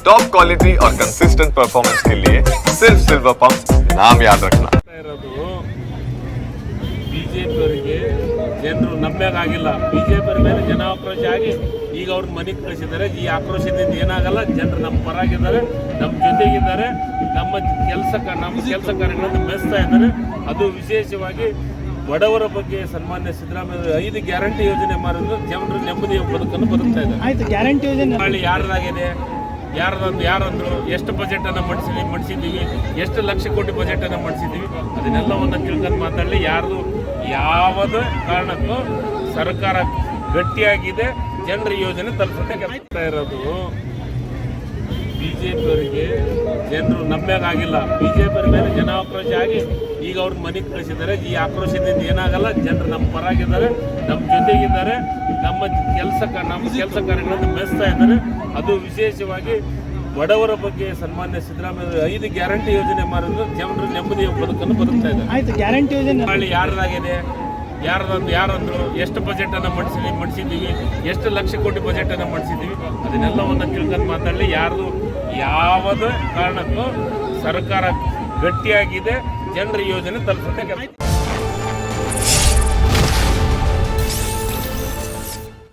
Top quality और consistent performance के लिए सिर्फ सिल्वर पंप नाम याद रखना ಆಗ್ತಾ ಇರೋದು ಬಿಜೆಪಿಯವರಿಗೆ ಜನರು ನಂಬೇಕಾಗಿಲ್ಲ ಬಿಜೆಪಿ ಮೇಲೆ ಜನ ಆಕ್ರೋಶ ಆಗಿ ಈಗ ಅವ್ರನ್ನ ಮನೆಗೆ ಕಳಿಸಿದ್ದಾರೆ ಈ ಆಕ್ರೋಶದಿಂದ ಏನಾಗಲ್ಲ ಜನರು ನಮ್ಮ ಪರಾಗಿದ್ದಾರೆ ನಮ್ಮ ಜೊತೆಗಿದ್ದಾರೆ ನಮ್ಮ ಕೆಲಸ ನಮ್ಮ ಕೆಲಸ ಕಾರ್ಯಗಳನ್ನು ಮೆಚ್ತಾ ಇದ್ದಾರೆ ಅದು ವಿಶೇಷವಾಗಿ ಬಡವರ ಬಗ್ಗೆ ಸನ್ಮಾನ್ಯ ಸಿದ್ದರಾಮಯ್ಯ ಐದು ಗ್ಯಾರಂಟಿ ಯೋಜನೆ ಮಾಡಿದ್ರು ಜನರು ನೆಮ್ಮದಿಯ ಬದುಕನ್ನು ಬದುಕ್ತಾ ಇದ್ದಾರೆ ಆಯ್ತು ಗ್ಯಾರಂಟಿ ಯೋಜನೆ ನಾಳೆ ಯಾರ್ದಾಗಿದೆ ಯಾರ್ದಂದು ಯಾರೊಂದು ಎಷ್ಟು ಬಜೆಟ್ ಅನ್ನ ಮಂಡಿಸಿದ್ವಿ, ಮಂಡಿಸಿದ್ದೀವಿ, ಎಷ್ಟು ಲಕ್ಷ ಕೋಟಿ ಬಜೆಟ್ ಅನ್ನ ಮಂಡಿಸಿದ್ದೀವಿ ಒಂದು ತಿಳ್ಕೊಂಡು ಮಾತಾಡಲಿ. ಯಾರ್ದು ಯಾವುದೇ ಕಾರಣಕ್ಕೂ ಸರ್ಕಾರ ಗಟ್ಟಿಯಾಗಿದೆ, ಜನರ ಯೋಜನೆ ತಲುಪುತ್ತೆ ಇರೋದು. ಬಿಜೆಪಿಯವರಿಗೆ ಜನರು ನಂಬೇಕಾಗಿಲ್ಲ ಬಿಜೆಪಿ ಮೇಲೆ ಜನ ಆಕ್ರೋಶ ಆಗಿ ಈಗ ಅವ್ರ ಮನೆಗೆ ಕಳಿಸಿದ್ದಾರೆ. ಈ ಆಕ್ರೋಶದಿಂದ ಏನಾಗಲ್ಲ. ಜನರು ನಮ್ಮ ಪರಾಗಿದ್ದಾರೆ. ನಮ್ಮ ಜೊತೆಗಿದ್ದಾರೆ. ನಮ್ಮ ಕೆಲಸ ನಮ್ಮ ಕೆಲಸ ಕಾರ್ಯಗಳನ್ನು ಮೆಚ್ತಾ ಇದ್ದಾರೆ. ಅದು ವಿಶೇಷವಾಗಿ ಬಡವರ ಬಗ್ಗೆ ಸನ್ಮಾನ್ಯ ಸಿದ್ದರಾಮಯ್ಯ ಐದು ಗ್ಯಾರಂಟಿ ಯೋಜನೆ ಮಾಡಿದ್ರು. ಜನರು ನೆಮ್ಮದಿಯ ಬದುಕನ್ನು ಬದುಕ್ತಾ ಇದ್ದಾರೆ. ಆಯ್ತು ಗ್ಯಾರಂಟಿ ಯೋಜನೆ ಯಾರದಾಗಿದೆ? ಯಾರ್ದಂದು ಯಾರಂದ್ರು ಎಷ್ಟು ಬಜೆಟ್ ಅನ್ನ ಮಂಡಿಸಿದ್ವಿ ಮಂಡಿಸಿದ್ದೀವಿ? ಎಷ್ಟು ಲಕ್ಷ ಕೋಟಿ ಬಜೆಟ್ ಅನ್ನ ಅದನ್ನೆಲ್ಲ ಅದನ್ನೆಲ್ಲವನ್ನ ತಿಳ್ಕೊಂಡು ಮಾತಾಡಲಿ. ಯಾರ್ದು ಯಾವುದೇ ಕಾರಣಕ್ಕೂ ಸರ್ಕಾರ ಗಟ್ಟಿಯಾಗಿದೆ ಜನರ ಯೋಜನೆ ತಲುಪುತ್ತೆ